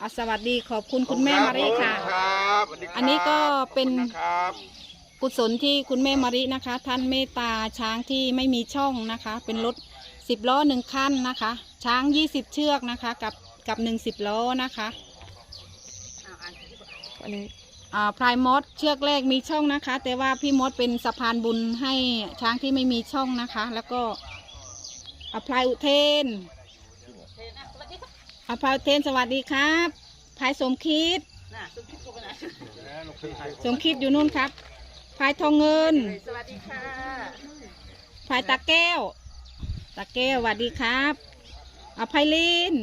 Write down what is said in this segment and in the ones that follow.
อะสวัสดีขอบคุณคุณแม่มารีค่ะ ครับสวัสดีครับอันนี้ก็เป็น ขอบคุณนะครับกุศลที่คุณแม่มารินะคะ ท่านเมตตาช้างที่ไม่มีช่องนะคะ เป็นรถสิบล้อหนึ่งคันนะคะ ช้างยี่สิบเชือกนะคะ กับกับหนึ่งสิบล้อนะคะอันนี้อ่าพลายมดเชือกแรกมีช่องนะคะ แต่ว่าพี่มดเป็นสะพานบุญให้ช้างที่ไม่มีช่องนะคะ แล้วก็อพลายอุเทน อพลายอุเทนสวัสดีครับพลายสมคิดสมคิดอยู่นู่นครับพลายทองเงินสวัสดีค่ะพลายตาแก้ว ตาแก้วสวัสดีครับอภัยลิน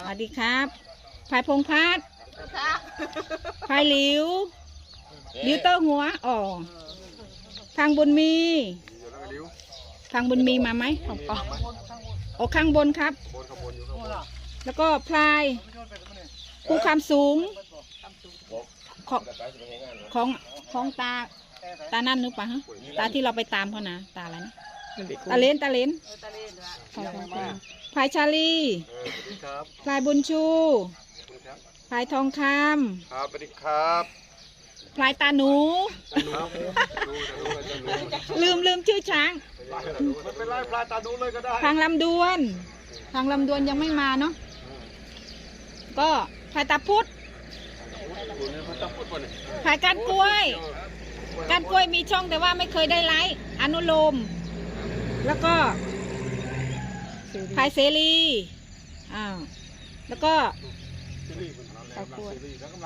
สวัสดีครับพลายพงพัฒน์ครับพลายหลิวหลิวเต้าหัวอ๋อทางบุญมีทางบุญมีมาไหมของปอโอ้ข้างบนครับ แล้วก็พลายภูคำสูง ของของของตาตานั่นนึกปะฮะตาที่เราไปตามเขานะตาอะไรนะตาเลนตาเลนเออตะเลนวะของของของพลายชาลีพลายบุญชูพลายทองคครับสวัสดีครับำพลายตาหนู ลืมลืมชื่อช้างไม่เป็นไรปลาตาดูเลยก็ได้ทางลำดวนทางลำดวนยังไม่มาเนาะ ก็พลายตาพุธพลายก้านกล้วยก้านกล้วยมีช่องแต่ว่าไม่เคยได้ไลค์อนุโลม แล้วก็พลายเสรีอ้าวแล้วก็ตะกล้วย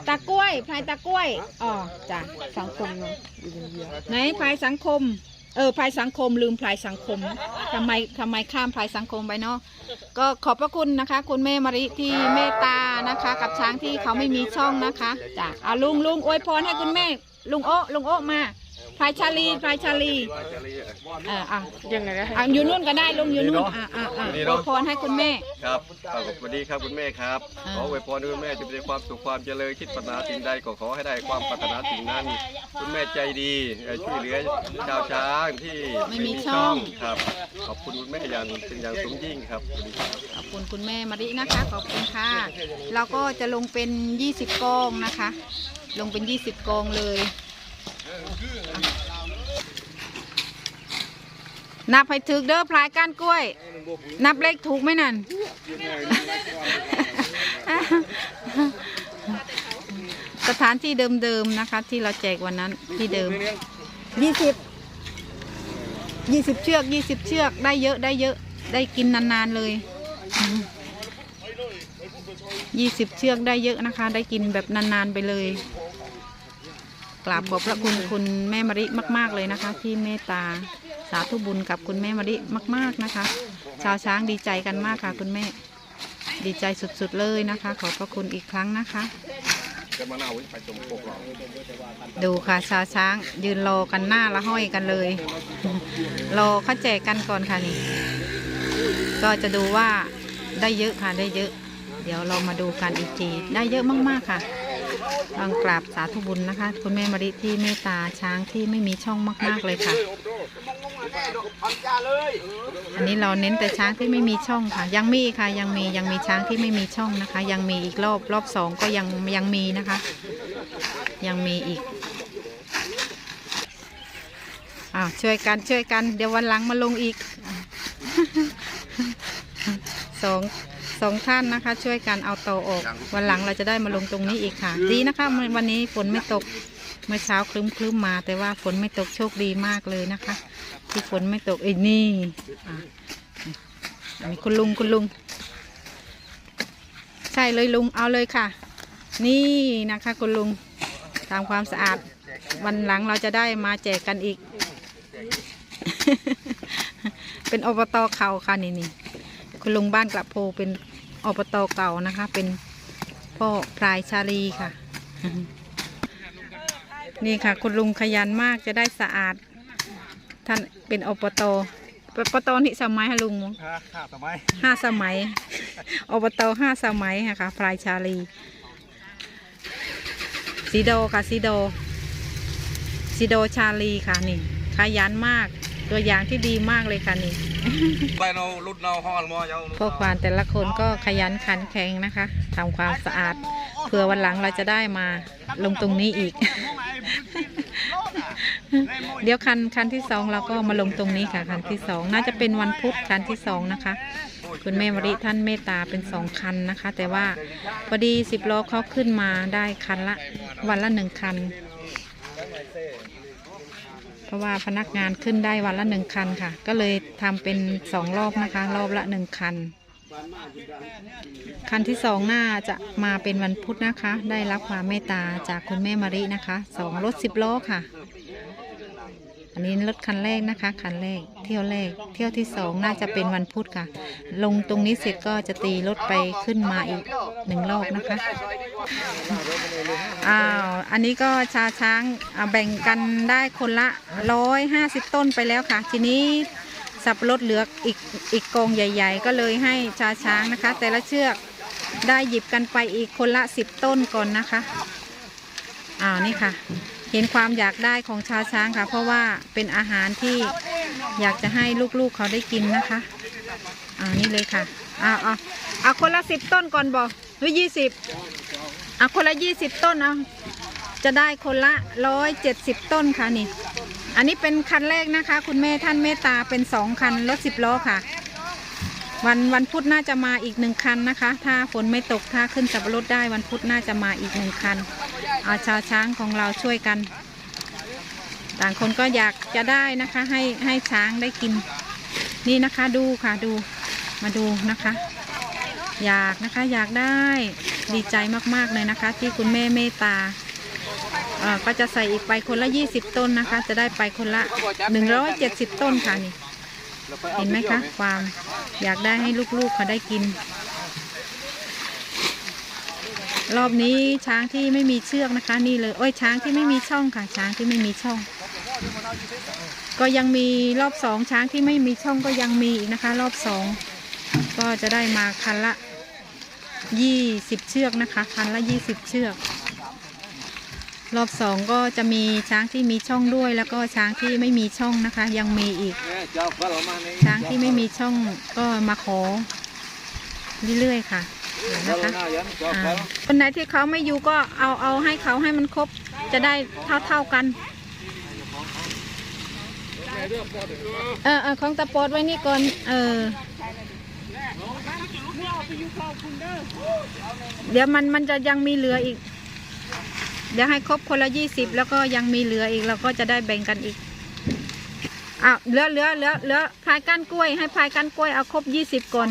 ตากล้วยพลายตากล้วยอ๋อจ้ะสังคมเนาะอยู่บนเรือไหนพลายสังคม เออพลายสังคมลืมพลายสังคม ทำไมทำไมข้ามพลายสังคมไปเนาะก็ขอบพระคุณนะคะ คุณแม่มาริที่เมตตานะคะ กับช้างที่เขาไม่มีช่องนะคะจ้ะเอาลุงลุงอวยพรให้คุณแม่ ลุงโอ้ลุงโอ้มา พลายชาลีพลายชาลีอ่าอะยังไงนะอะอยู่นู่นก็ได้ลุงอยู่นู่นอ่าอ่าอ่าอวยพรให้คุณแม่ ครับครับสวัสดีครับคุณแม่ครับอ่าขออวยพรให้คุณแม่จะมีความสุขความเจริญคิดปรารถนาสิ่งใดก็ขอให้ได้ความปรารถนาสิ่งนั้น คุณแม่ใจดีเอ่อช่วยเหลือชาวช้างที่ไม่มีช่องครับ ขอบคุณคุณแม่อย่างเป็นอย่างสูงยิ่งครับสวัสดีครับขอบคุณคุณแม่มารินะคะ ขอบคุณค่ะเราก็จะลงเป็น 20กองนะคะ ลงเป็น 20กองเลยอะ นับให้ถึกเด้อพลายก้านกล้วย นับเลขถูกไหมนั่น สถานที่เดิมๆนะคะ ที่เราแจกวันนั้นที่เดิม20 20เชือก20เชือกได้เยอะได้เยอะได้กินนานๆเลยยี่สิบเชือกได้เยอะนะคะ ได้กินแบบนานๆไปเลยกราบขอบพระคุณคุณแม่มะริมาก ๆเลยนะคะ ที่เมตตา สาธุบุญกับคุณแม่มะริมาก ๆนะคะ ชาวช้างดีใจกันมากค่ะคุณแม่ ดีใจสุดๆเลยนะคะ ขอบพระคุณอีกครั้งนะคะ ดูค่ะชาวช้างยืนรอกันหน้าละห้อยกันเลย รอเขาแจกกันก่อนค่ะนี่ ก็จะดูว่าได้เยอะค่ะได้เยอะ เดี๋ยวเรามาดูกันอีกทีได้เยอะมากๆค่ะ ต้องกราบสาธุบุญนะคะ คุณแม่มาริที่เมตตาช้างที่ไม่มีช่องมากๆเลยค่ะ อันนี้เราเน้นแต่ช้างที่ไม่มีช่องค่ะ ยังมีค่ะยังมียังมีช้างที่ไม่มีช่องนะคะ ยังมีอีกรอบรอบสองก็ยังยังมีนะคะ ยังมีอีกอ้าวช่วยกันช่วยกัน เดี๋ยววันหลังมาลงอีกสอง สองท่านนะคะ ช่วยกันเอาโตอออก วันหลังเราจะได้มาลงตรงนี้อีกค่ะ ดีนะคะ วันนี้ฝนไม่ตกเมื่อเช้าคลึ้มคลึ้มๆมา แต่ว่าฝนไม่ตกโชคดีมากเลยนะคะ ที่ฝนไม่ตกไอ้นี่อะอันนี้คุณลุงคุณลุง ใช่เลยลุงเอาเลยค่ะ นี่นะคะคุณลุงทำความสะอาด วันหลังเราจะได้มาแจกกันอีก เป็นอบตเขาค่ะนี่นี่คุณลุงบ้านกระโพเป็น อบตเก่านะคะ เป็นพ่อพลายชาลีค่ะ นี่ค่ะ คุณลุงขยันมากจะได้สะอาด ท่านเป็นอบตอบตนี่สมัยฮะลุงค่ะค่ะทำไมห้าสมัยอบตห้าสมัยค่ะค่ะพลายชาลีสีโดค่ะสีโดสีโดชาลีค่ะนี่ขยันมาก ตัวอย่างที่ดีมากเลยค่ะนี่ไปเนารุดเนาห้องอัลมอยาวพวกควานแต่ละคนก็ขยันขันแข็งนะคะทำความสะอาดเผื่อวันหลังเราจะได้มาลงตรงนี้อีก เดี๋ยวคันคันที่สองเราก็มาลงตรงนี้ค่ะ คันที่สองน่าจะเป็นวันพุธคันที่สองนะคะ คุณแม่มริท่านเมตตาเป็นสองคันนะคะ แต่ว่าพอดีสิบล้อเขาขึ้นมาได้คันละ วันละหนึ่งคัน เพราะว่าพนักงานขึ้นได้วันละหนึ่งคันค่ะ ก็เลยทำเป็นสองรอบนะคะ รอบละหนึ่งคัน คันที่สองหน้าจะมาเป็นวันพุธนะคะ ได้รับความเมตตาจากคุณแม่มารินะคะสองรถสิบล้อค่ะ อันนี้รถคันแรกนะคะ คันแรก เที่ยวแรก เที่ยวที่สองน่าจะเป็นวันพุธค่ะ ลงตรงนี้เสร็จก็จะตีรถไปขึ้นมาอีกหนึ่งรอบนะคะ อ้าว อันนี้ก็ชาช้างาแบ่งกันได้คนละร้อยห้าสิบต้นไปแล้วค่ะ ทีนี้สับรดเหลืออีกอีกกองใหญ่ ๆ ก็เลยให้ชาช้างนะคะ แต่ละเชือกได้หยิบกันไปอีกคนละสิบต้นก่อนนะคะอ้าวนี่ค่ะ เห็นความอยากได้ของชาช้างค่ะ เพราะว่าเป็นอาหารที่อยากจะให้ลูกๆเขาได้กินนะคะอ่านี่เลยค่ะอ้าวเอาเอาคนละสิบต้นก่อนบอกหรือยี่สิบ อะคนละยี่สิบต้นเอาจะได้คนละร้อยเจ็ดสิบต้นค่ะนี่ อันนี้เป็นคันแรกนะคะ คุณแม่ท่านเมตตาเป็นสองคันรถสิบล้อค่ะ วันวันพุธน่าจะมาอีกหนึ่งคันนะคะ ถ้าฝนไม่ตกถ้าขึ้นสับปะรดได้วันพุธน่าจะมาอีกหนึ่งคันเอาชาวช้างของเราช่วยกัน ต่างคนก็อยากจะได้นะคะ ให้ให้ช้างได้กิน นี่นะคะดูค่ะดูมาดูนะคะ อยากนะคะอยากได้ ดีใจมากๆเลยนะคะ ที่คุณแม่เมตตาก็จะใส่อีกไปคนละ 20 ต้นนะคะ จะได้ไปคนละ 170 ต้นค่ะนี่เห็นไหมคะความอยากได้ให้ลูกๆเขาได้กิน รอบนี้ช้างที่ไม่มีเชือกนะคะ นี่เลยโอ้ยช้างที่ไม่มีช่องค่ะ ช้างที่ไม่มีช่อง ก็ยังมีรอบสองช้างที่ไม่มีช่องก็ยังมีอีกนะคะ รอบสองก็จะได้มาคันละ ยี่สิบเชือกนะคะคันละยี่สิบเชือก รอบสองก็จะมีช้างที่มีช่องด้วย แล้วก็ช้างที่ไม่มีช่องนะคะ ยังมีอีก ช้างที่ไม่มีช่องก็มาขอเรื่อยๆค่ะนะคะคนไหนที่เขาไม่อยู่ก็เอาเอาให้เขาให้มันครบจะได้เท่าๆกันเออเออของตะโปดไว้นี่ก่อน เออ เดี๋ยวมันมันจะยังมีเหลืออีก เดี๋ยวให้ครบคนละยี่สิบแล้วก็ยังมีเหลืออีกเราก็จะได้แบ่งกันอีกอ้าวเหลือเหลือเหลือเหลือพายก้านกล้วย ให้พายก้านกล้วยเอาครบยี่สิบก่อน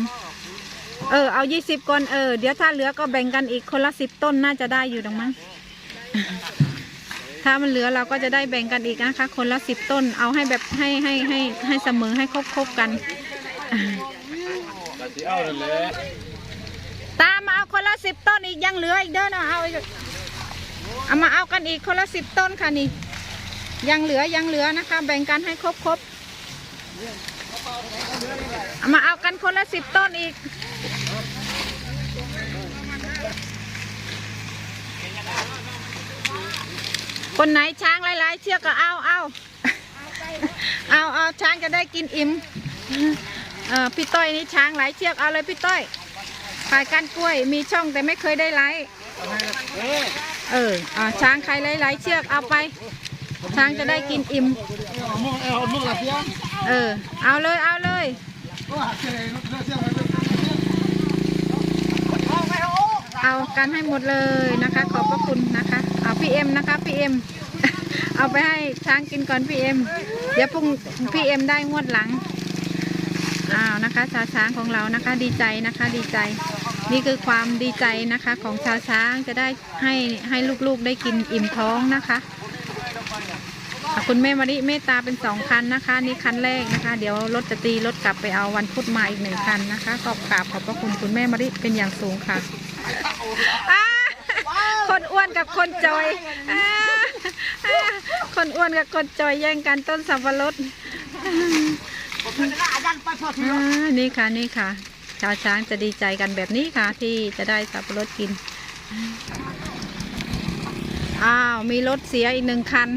เออเอายี่สิบก่อนเออเดี๋ยวถ้าเหลือก็แบ่งกันอีกคนละสิบต้นน่าจะได้อยู่ดังมั้งถ้ามันเหลือเราก็จะได้แบ่งกันอีกนะคะ คนละสิบต้นเอาให้แบบให้ให้ให้ให้เสมอให้ครบครบกัน ตามมาเอาคนละสิบต้นอีกยังเหลืออีกเด้อนะเอาอีกเอามาเอากันอีกคนละสิบต้นค่ะนี่ ยังเหลือยังเหลือนะคะ แบ่งกันให้ครบครบเอามาเอากันคนละสิบต้นอีกคนไหนช้างหลายๆเชือกก็เอาเอาเอาเอาช้างจะได้กินอิ่มเออพี่ต้อยนี่ช้างหลายเชือกเอาเลยพี่ต้อย ขายก้านกล้วยมีช่องแต่ไม่เคยได้ไลฟ์เอออ่าช้างใครหลายๆเชือกเอาไป ช้างจะได้กินอิ่มเออ เอาเลยเอาเลยเอากันให้หมดเลยนะคะ ขอบพระคุณนะคะเอาพี่เอ็มนะคะพี่เอ็มเอาไปให้ช้างกินก่อนพี่เอ็มเดี๋ยวพรุ่งพี่เอ็มได้งวดหลังอ้าวนะคะชาช้างของเรานะคะ ดีใจนะคะ ดีใจ นี่คือความดีใจนะคะของชาวช้างจะได้ให้ให้ลูกๆได้กินอิ่มท้องนะคะคุณแม่มาริเมตตาเป็นสองคันนะคะ นี่คันแรกนะคะ เดี๋ยวรถจะตีรถกลับไปเอาวันพุธมาอีกหนึ่งคันนะคะขอบกราบขอบพระคุณคุณแม่มาริเป็นอย่างสูงค่ะคนอ้วนกับคนจอยคนอ้วนกับคนจอยแย่งกันต้นสับปะรดนี่ค่ะนี่ค่ะ ชาวช้างจะดีใจกันแบบนี้ค่ะ ที่จะได้สับปะรดกิน อ้าว มีรถเสียอีกหนึ่งคัน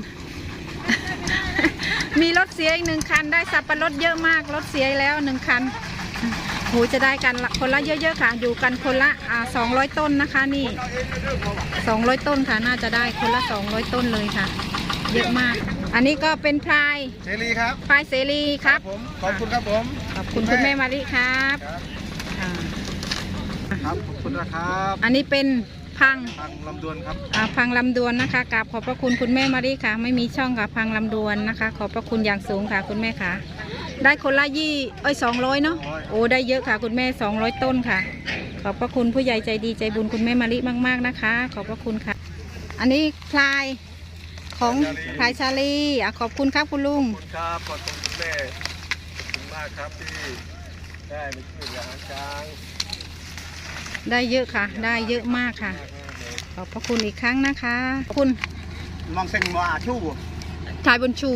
มีรถเสียอีกหนึ่งคัน ได้สับปะรดเยอะมาก รถเสียแล้วหนึ่งคันโหจะได้กันละคนละเยอะๆค่ะ อยู่กันคนละอ่าสองร้อยต้นนะคะนี่สองร้อยต้นค่ะ น่าจะได้คนละสองร้อยต้นเลยค่ะ เยอะมาก อันนี้ก็เป็นพลายเสรีครับพลายเสรีครับผมขอบคุณครับผม ขอบคุณคุณแม่มาริครับ อ่าครับขอบคุณนะครับอันนี้เป็นพังทางลำดวนครับ อ่าพังลำดวนนะคะกราบขอบพระคุณคุณแม่มารีค่ะ ไม่มีช่องค่ะพังลำดวนนะคะ ขอบพระคุณอย่างสูงค่ะคุณแม่ค่ะ ได้คนละยี่เอ้ยสองร้อยเนาะโอ้ได้เยอะค่ะ คุณแม่สองร้อยต้นค่ะ ขอบพระคุณผู้ใหญ่ใจดีใจบุญคุณแม่มารีมาก ๆนะคะ ขอบพระคุณค่ะ อันนี้พลายของพลายชาลีอะขอบคุณครับคุณลุง ขอบคุณครับ ขอบคุณคุณแม่ขอบคุณมากครับที่ ได้มาช่วยเหลือหางช้างได้เยอะค่ะ ได้เยอะมากค่ะ ขอบพระคุณอีกครั้งนะคะขอบคุณมองเซ็งมาชู่ชายบนชู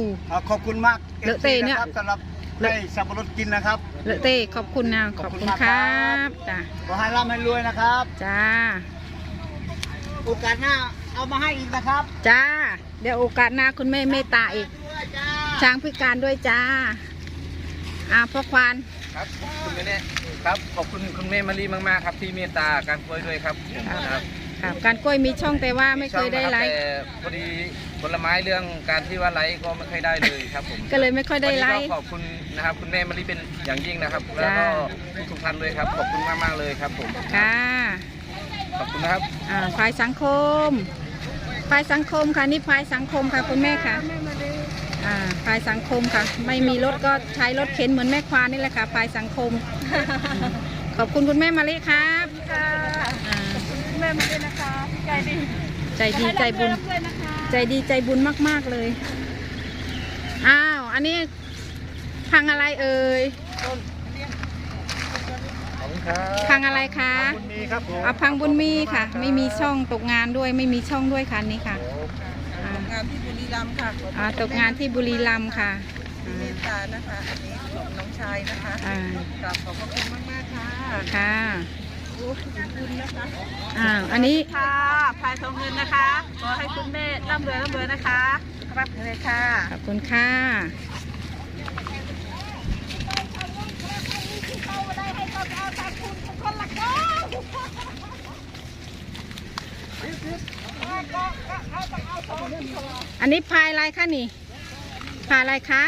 ขอบคุณมากเลอะเตะเนี่ยครับสำหรับได้สับปะรดกินนะครับ เลอะเต้ขอบคุณนะขอบคุณครับจ้าขอให้ร่ำให้รวยนะครับ จ้าโอกาสหน้าเอามาให้อีกนะครับจ้าเดี๋ยวโอกาสหน้าคุณแม่เมตตาอีกช้างพิการด้วยจ้าอ่าพ่อควาน ครับขอบคุณแม่เนี่ยครับขอบคุณคุณแม่มารีมากๆครับที่เมตตาการป่วยด้วยครับผมนะครับครับการกล้วยมีช่องแต่ว่าไม่เคยได้ไลฟ์แต่พอดีผลไม้เรื่องการที่ว่าไลฟ์ก็ไม่ค่อยได้เลยครับผมก็เลยไม่ค่อยได้ไลวันฟ์นี้ก็ขอบคุณนะครับคุณแม่มารีเป็นอย่างยิ่งนะครับแล้วก็ทุกๆท่านเลยครับขอบคุณมากๆเลยครับผมค่ะขอบคุณนะครับอ่าฝ่ายสังคมฝ่ายสังคมค่ะนี่ฝ่ายสังคมค่ะคุณแม่ค่ะ อ่าฝ่ายสังคมค่ะ ไม่มีรถก็ใช้รถเข็นเหมือนแม่ควานนี่แหละค่ะฝ่ายสังคม ขอบคุณคุณแม่มาลิครับค่ะอ่าแม่มาด้วยนะคะใจดีใจดีใจบุญ ด้วยนะคะใจดีใจบุญมาก ๆ เลย อ้าว อันนี้พังอะไรเอ่ยขอบคุณครับพังอะไรคะบุญมีครับผมอะพังบุญมีค่ะ ไม่มีช่องตกงานด้วย ไม่มีช่องด้วยค่ะอันนี้ค่ะอ่างานที่บุ รีรัมย์ค่ะขอบอ่าตกงานที่บุรีรัมย์ค่ะคุณเมตตานะคะอันนี้ของน้องชายนะคะอ่า กราบขอบพระคุณมากๆค่ะค่ะโอ้ขอบคุณนะคะอ้าวอันนี้ค่ะพายทองเงินนะคะ ขอให้คุณแม่ร่ำรวยร่ำรวยนะคะรับเลยค่ะขอบคุณค่ะ อันนี้พายอะไรคะนี่พายอะไรคะ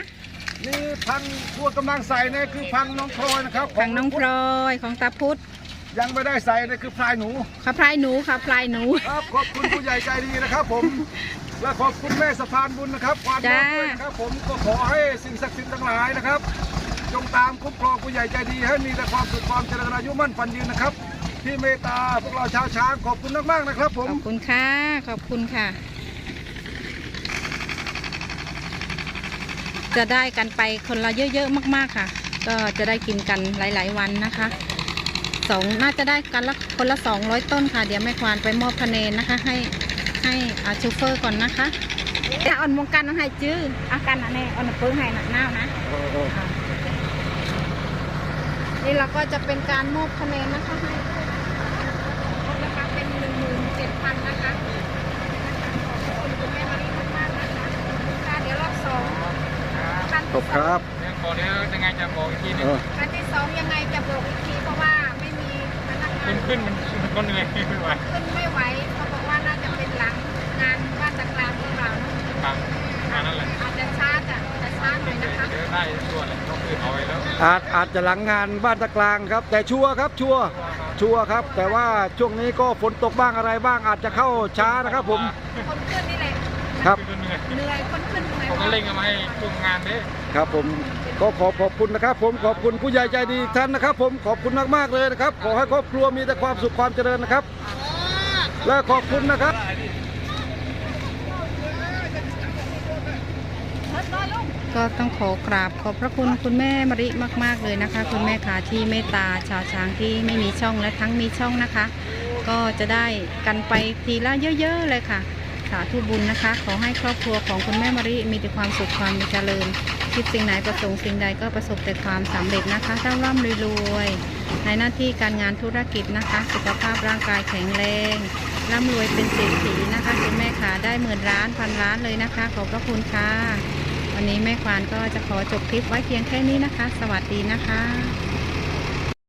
นี่พันทั่วกำลังใส่เนี่ยคือพันน้องพลอยนะครับของน้องพลอยของตาพุธยังไม่ได้ใส่เนี่ยคือพลายหนูค่ะพลายหนูค่ะพลายหนูครับขอบคุณผู้ใหญ่ใจดีนะครับ ผมและขอบคุณแม่สะพานบุญนะครับ ความรักด้วยนะครับ ผมก็ขอให้สิ่งศักดิ์สิทธิ์ทั้งหลายนะครับ จงตามคุ้มครองผู้ใหญ่ใจดีให้มีแต่ความสุขความเจริญอายุมั่นฝันยืนนะครับ ที่เมตตาพวกเราชาวช้างขอบคุณมากๆนะครับผมขอบคุณค่ะ ขอบคุณค่ะ จะได้กันไปคนละเยอะๆมาก ๆค่ะ ก็จะได้กินกันหลาย ๆ วันนะคะสองน่าจะได้กันละคนละสองร้อยต้นค่ะ เดี๋ยวแม่ควานไปมอบพะเนนนะคะ ให้ให้อาชูเฟอร์ก่อนนะคะแต่อ่อนวงการให้จื้ออาการอันนี้อ่อนเปิ้งให้หนักหน้านะค่ะนี่เราก็จะเป็นการมอบพะเนนนะคะให้ นะคะเป็นหนึ่งหมื่นเจ็ดพันนะคะขอบคุณคุณแม่มารีมากๆนะคะค่ะเดี๋ยวรอบสอง ขั้นขอบครับบอกเดี๋ยวยังไงจะบอกอีกทีนึงขั้นที่สองยังไงจะบอกอีกทีเพราะว่าไม่มีพนักงานขึ้นมันมันก็เหนื่อยไม่ไหวขึ้นไม่ไหวเขาบอกว่าน่าจะเป็นหลังงานบ้านตะกลางหรือเปล่าเนอะฟังงานนั่นแหละอาจจะช้าจ้ะจะช้าหน่อยนะคะเดี๋ยวได้ส่วนเลยต้องขึ้นเอาไว้แล้วอาจอาจจะหลังงานบ้านตะกลางครับ แต่ชัวร์ครับชัวร์ชัวร์ครับ แต่ว่าช่วงนี้ก็ฝนตกบ้างอะไรบ้างอาจจะเข้าช้านะครับผม คนขึ้นนี่แหละ ครับขึ้นเหนื่อยเหนื่อยคนขึ้นเหนื่อยผมก็เร่งเอามาให้ทุกงานเด้ครับผมก็ขอขอบคุณนะครับ ผมขอบคุณผู้ใหญ่ใจดีท่านนะครับ ผมขอบคุณมากๆเลยนะครับ ขอให้ครอบครัวมีแต่ความสุขความเจริญนะครับ และขอบคุณนะครับก็ต้องขอกราบขอบพระคุณคุณแม่มริมาก ๆ เลยนะคะ คุณแม่ขาที่เมตตาชาวช้างที่ไม่มีช่องและทั้งมีช่องนะคะ ก็จะได้กันไปทีละเยอะ ๆ เลยค่ะ สาธุบุญนะคะ ขอให้ครอบครัวของคุณแม่มาริมีแต่ความสุขความเจริญ คิดสิ่งไหนประสงค์สิ่งใดก็ประสบแต่ความสำเร็จนะคะร่ำร่ำรวยๆในหน้าที่การงานธุรกิจนะคะ สุขภาพร่างกายแข็งแรงร่ำรวยเป็นเศรษฐีนะคะคุณแม่ขาได้หมื่นล้านพันล้านเลยนะคะ ขอบพระคุณค่ะวันนี้แม่ควานก็จะขอจบคลิปไว้เพียงแค่นี้นะคะ สวัสดีนะคะ